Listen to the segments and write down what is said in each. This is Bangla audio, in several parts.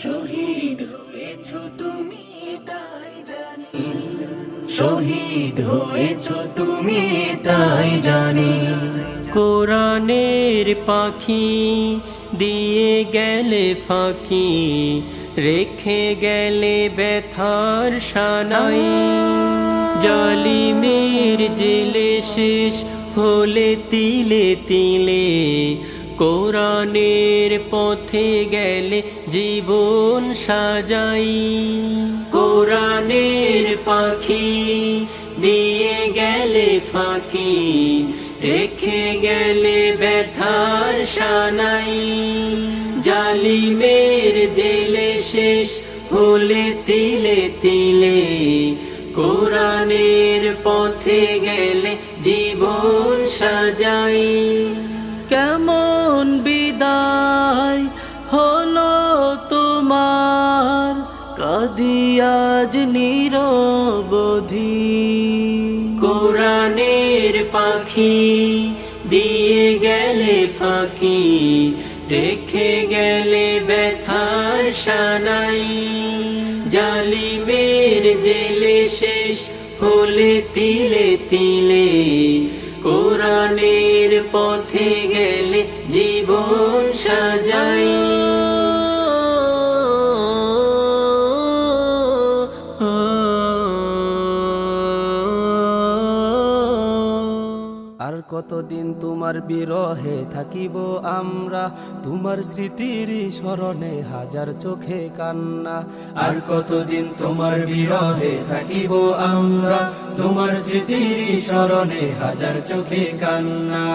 শহীদ হয়েছ তুমি জানি শহীদ হয়েছ তুমি এটাই জানি। কোরআনের পাখি দিয়ে গেলে ফাঁকি, রেখে গেলে ব্যথার সানাই। জালিমের জেলে শেষ হলে তিলে তিলে কোরআনের পথে গেলে জীবন সাজাই। কোরআনের পাখি দিয়ে গেলে ফাঁকি, রেখে গেলে ব্যথার সানাই। জালিমের জেলে শেষ হলে তিলে তিলে, কোরআনের পথে গেলে জীবন সাজাই। পাখি দিয়ে গেলে ফাঁকি, রেখে গেলে ব্যথার সানাই। জালিমের জেলে শেষ হলে তিলে তিলে, কোরআনের পথে গেলে জীবন কতদিন তোমার বিরহে থাকিব আমরা? তোমার স্মৃতির স্মরণে হাজার চোখে কান্না। আর কতদিন তোমার বিরহে থাকিব আমরা? তোমার স্মৃতির স্মরণে হাজার চোখে কান্না।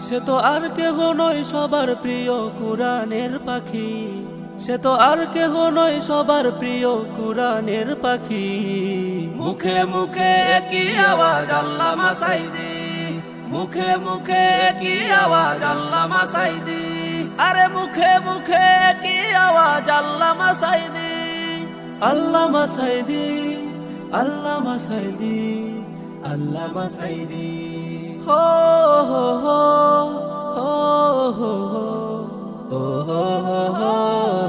সে তো আর কেহ নয় সবার প্রিয় কোরআনের পাখি। সে তো আর কেহ নয় সবার প্রিয় কোরআনের পাখি। মুখে মুখে একই আওয়াজ আল্লাহ মাসাইদি মুখে মুখে একই আওয়াজ? আল্লাহ মাসাইদি। আরে মুখে মুখে একই আওয়াজ? আল্লাহ মাসাইদি। আল্লাহ মাসাইদি। আল্লাহ মাসাইদি। আল্লাহ মাসাইদি। হো হো হো হো হো হো হো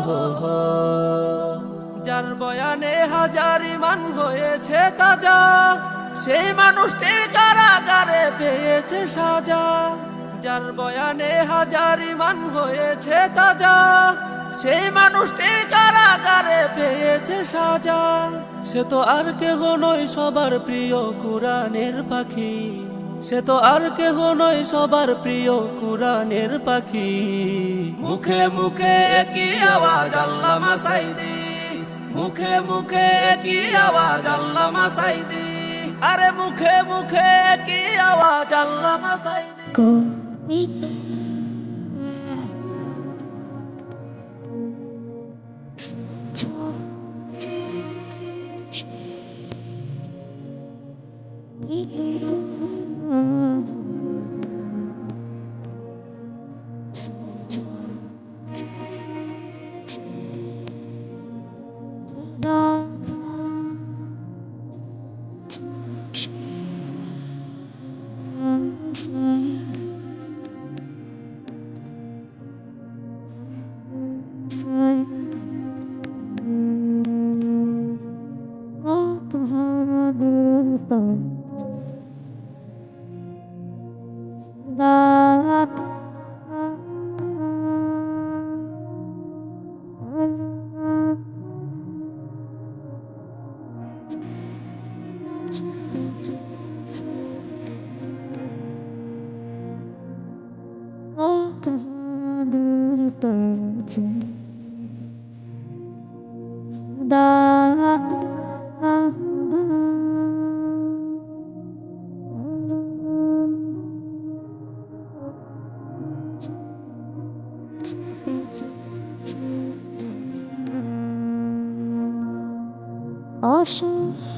হো হো। যার বয়ানে হাজার ইমান হয়েছে তাজা। সেই মানুষটি কারাগারে পেয়েছে সাজা। যার বয়ানে হাজার ইমান হয়েছে তাজা, সেই মানুষটি কারাগারে পেয়েছে সাজা। সে তো আর কেহ নয় সবার প্রিয় কোরআনের পাখি। সে তো আর কেহ নয় সবার প্রিয় কোরআনের পাখি। মুখে মুখে একই আওয়াজ আল্লাহ মাসাইদি মুখে মুখে কি আওয়াজ আল্লাহ মাসাইদি আরে মুখে মুখে কি আওয়াজ আল্লাহ মাসাইদি অসুখ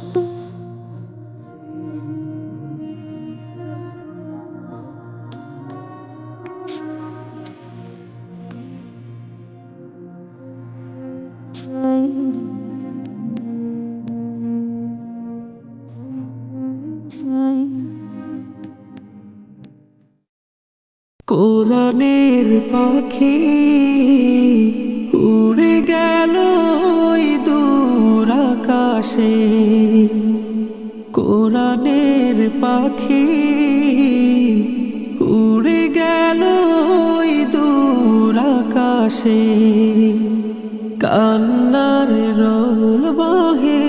কোরআনের পাখি উড়ে গেল দূর আকাশে। কোরআনের পাখি উড়ে গেল দূর আকাশে। কান্নার রোল বহে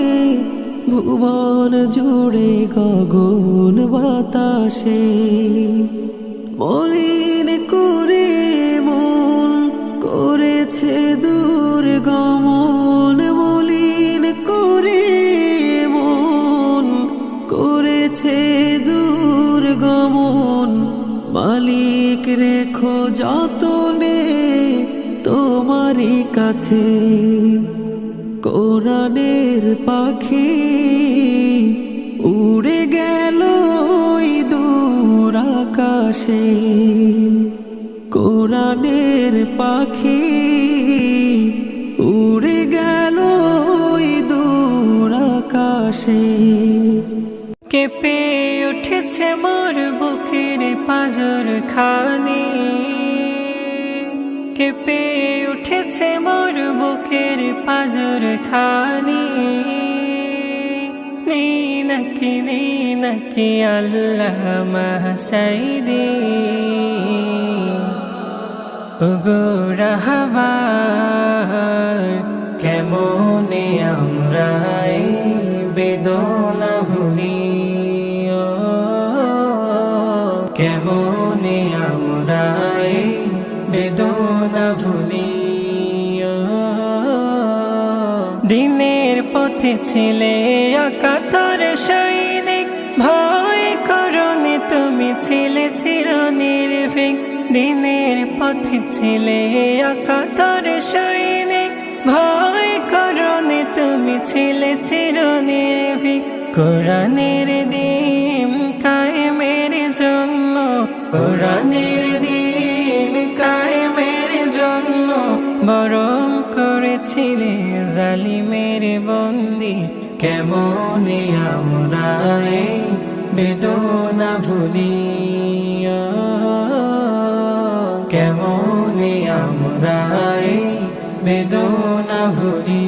ভুবন জুড়ে গগন বাতাসে। মলিন মালিক রেখো যতনে তোমারই কাছে। কোরআনের পাখি উড়ে গেল দূর আকাশে। কোরআনের পাখি উড়ে গেল দূর আকাশে। কেঁপে উঠেছে মোর বুকের পাজর খানি? কেঁপে উঠেছে মোর বুকের পাজর খানি? নি নাকি নি নাকি আল্লাহ মাসাইদি উগুরাহবার দিনের পথে ছিলে আকাতর সৈনিক। ভয় করনি তুমি ছিলে চির নির্ভীক দিনের পথে ছিলে আকাতর সৈনিক। ভয় করনি তুমি ছিলে চির নির্ভীক কোরআনের দিন কায়েমের জন্য, কোরআনের কেমনে আমরা বেদনা ভুলি কেমনে আমরা বেদনা ভুলি